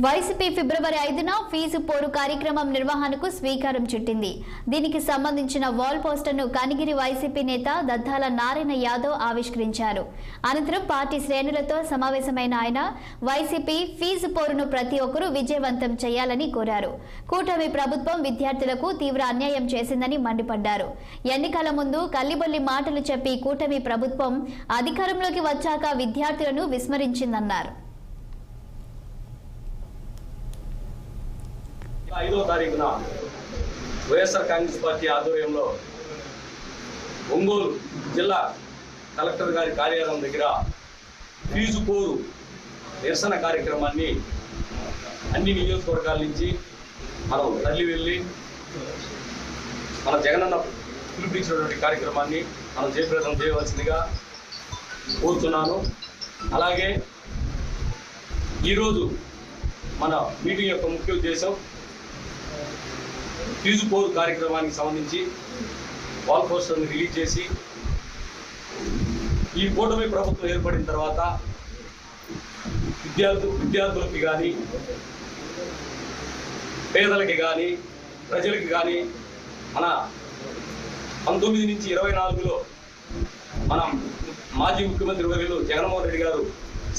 YCP ఫిబ్రవరి ఐదున fee పోరు కార్యక్రమం నిర్వహణకు స్వీకారం చుట్టింది. దీనికి సంబంధించిన వాల్ పోస్టర్ను కనిగిరి వైసీపీ నేత దద్దాల నారాయణ యాదవ్ ఆవిష్కరించారు. అనంతరం పార్టీ శ్రేణులతో సమావేశమైన ఆయన వైసీపీ ఫీజు పోరును ప్రతి ఒక్కరూ విజయవంతం చేయాలని కోరారు. కూటమి ప్రభుత్వం విద్యార్థులకు తీవ్ర అన్యాయం చేసిందని మండిపడ్డారు. ఎన్నికల ముందు కల్లిబొల్లి మాటలు చెప్పి కూటమి ప్రభుత్వం అధికారంలోకి వచ్చాక విద్యార్థులను విస్మరించిందన్నారు. ఐదో తారీఖున వైఎస్ఆర్ కాంగ్రెస్ పార్టీ ఆధ్వర్యంలో ఒంగోలు జిల్లా కలెక్టర్ గారి కార్యాలయం దగ్గర ఫీజు కోరు నిరసన కార్యక్రమాన్ని అన్ని నియోజకవర్గాల నుంచి మనం తల్లి వెళ్ళి మన జగనన్న పిలిపించినటువంటి కార్యక్రమాన్ని మనం జయప్రదం చేయవలసిందిగా కోరుతున్నాను. అలాగే ఈరోజు మన మీటింగ్ యొక్క ముఖ్య ఉద్దేశం ఫీజు కార్యక్రమానికి సంబంధించి వాల్ పోస్టర్ని రిలీజ్ చేసి ఈ కూటమి ప్రభుత్వం ఏర్పడిన తర్వాత విద్యార్థు విద్యార్థులకి కానీ పేదలకి కానీ ప్రజలకి కానీ మన పంతొమ్మిది నుంచి ఇరవై నాలుగులో మనం మాజీ ముఖ్యమంత్రి వర్యులు జగన్మోహన్ రెడ్డి గారు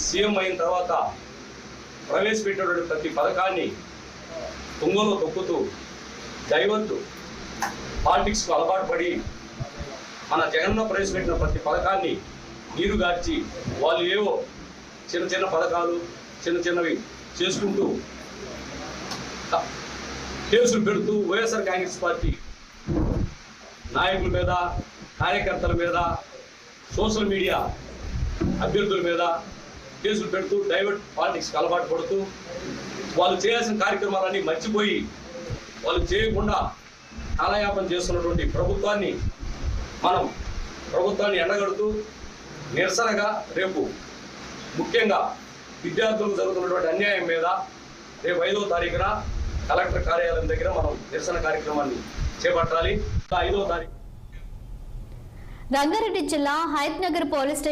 సీఎం అయిన తర్వాత ప్రవేశపెట్టినటువంటి ప్రతి పథకాన్ని తుంగలో తొక్కుతూ దైవంతు పాలిటిక్స్కు అలవాటు పడి మన జగన్న ప్రవేశపెట్టిన ప్రతి పథకాన్ని నీరుగార్చి వాళ్ళు ఏవో చిన్న చిన్న పథకాలు చిన్న చిన్నవి చేసుకుంటూ కేసులు పెడుతూ వైఎస్ఆర్ కాంగ్రెస్ పార్టీ నాయకుల మీద కార్యకర్తల మీద సోషల్ మీడియా అభ్యర్థుల మీద కేసులు పెడుతూ డైవర్ట్ పాలిటిక్స్కి అలవాటు పడుతూ వాళ్ళు చేయాల్సిన కార్యక్రమాలన్నీ మర్చిపోయి వాళ్ళు చేయకుండా కాలయాపన చేస్తున్నటువంటి ప్రభుత్వాన్ని మనం ప్రభుత్వాన్ని ఎండగడుతూ నిరసనగా రేపు ముఖ్యంగా విద్యార్థులకు జరుగుతున్నటువంటి అన్యాయం మీద రేపు ఐదో తారీఖున కలెక్టర్ కార్యాలయం దగ్గర మనం నిరసన కార్యక్రమాన్ని చేపట్టాలి. ఐదో తారీఖు రంగారెడ్డి జిల్లా హయత్ నగర్ పోలీస్ స్టేషన్